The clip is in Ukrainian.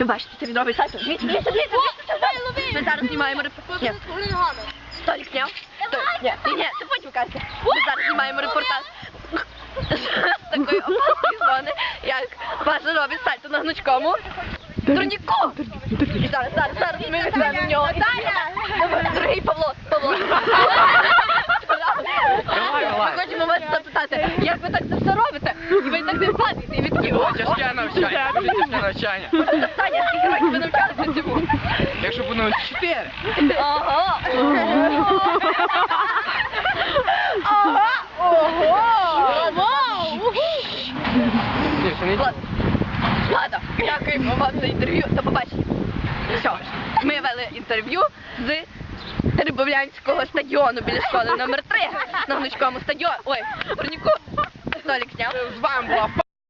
Ви бачите, це він робить сальто. Дивіться, дивіться, дивіться, дивіться. Ми зараз знімаємо репортаж. Столік зняв. Сто- Ні, ні, ні, це потім кажете. Ми зараз знімаємо репортаж. З такої опасної зони, як Паша робить сальто на гнучкому. Турніку! І зараз, зараз, зараз ми відведемо в нього. Дорогий Павло, Павло. Ми хочемо вас запитати, як ви так це все робите? І ви так не навчання, тяжке навчання. Таня, скільки років ви навчалися цьому? Якщо б ну чотири. Ага. Ага. Ого. Вау. Ні, це Ладно. Дякуємо вам за інтерв'ю. До побачення. Все, ми вели інтерв'ю з Теребовлянського стадіону біля школи номер 3 на гнучкому стадіоні. Ой, Верніку. Столік зняв. з вами була